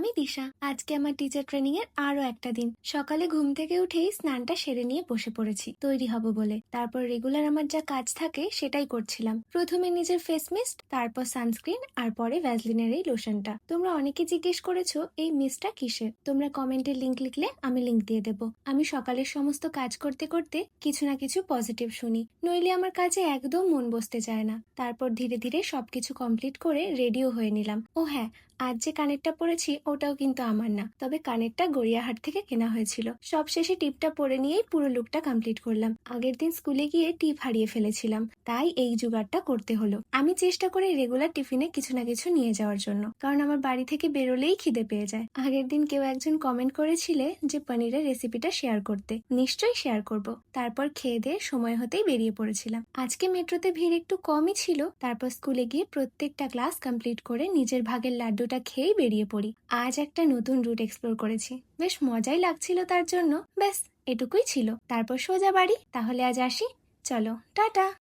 আমি দিশা। আজকে আমার টিচার ট্রেনিং এর আরও একটা দিন। সকালে ঘুম থেকে উঠেই স্নানটা সেরে নিয়ে বসে পড়েছি। তৈরি হব বলে। তারপর রেগুলার আমার যা কাজ থাকে সেটাই করছিলাম। প্রথমে নিজের ফেস মিস্ট তারপর সানস্ক্রিন আর পরে ভ্যাসলিনের এই লোশনটা তোমরা অনেকে জিজ্ঞেস করেছ, এই মিসটা কিসের? তোমরা কমেন্টে লিঙ্ক লিখলে আমি লিঙ্ক দিয়ে দেবো। আমি সকালের সমস্ত কাজ করতে করতে কিছু না কিছু পজিটিভ শুনি। নইলে আমার কাজে একদম মন বসতে চায় না। তারপর ধীরে ধীরে সবকিছু কমপ্লিট করে রেডিও হয়ে নিলাম। ও হ্যাঁ আজ যে কানেরটা পরেছি, ওটাও কিন্তু আমার না। তবে কানেরটা গড়িয়াহাট থেকে কেনা হয়েছিল। সব শেষে টিপটা পরে নিয়েই পুরো লুকটা কমপ্লিট করলাম। আগের দিন স্কুলে গিয়ে টিপ হারিয়ে ফেলেছিলাম। তাই এই জোগাড়টা করতে হলো। আমি চেষ্টা করি রেগুলার টিফিনে কিছু না কিছু নিয়ে যাওয়ার জন্য। কারণ আমার বাড়ি থেকে বেরোলেই খিদে পেয়ে যায়। আগের দিন কেউ একজন কমেন্ট করেছিলে যে পনিরের রেসিপিটা শেয়ার করতে। নিশ্চয়ই শেয়ার করব। তারপর খেয়ে দিয়ে সময় হতেই বেরিয়ে পড়েছিলাম। আজকে মেট্রোতে ভিড় একটু কমই ছিল। তারপর স্কুলে গিয়ে প্রত্যেকটা ক্লাস কমপ্লিট করে নিজের ভাগের লাড্ডুটা খেয়েই বেরিয়ে পড়ি। আজ একটা নতুন রুট এক্সপ্লোর করেছি। বেশ মজাই লাগছিল তার জন্য। ব্যাস, এটুকুই ছিল। তারপর সোজা বাড়ি। তাহলে আজ আসি। চলো, টাটা!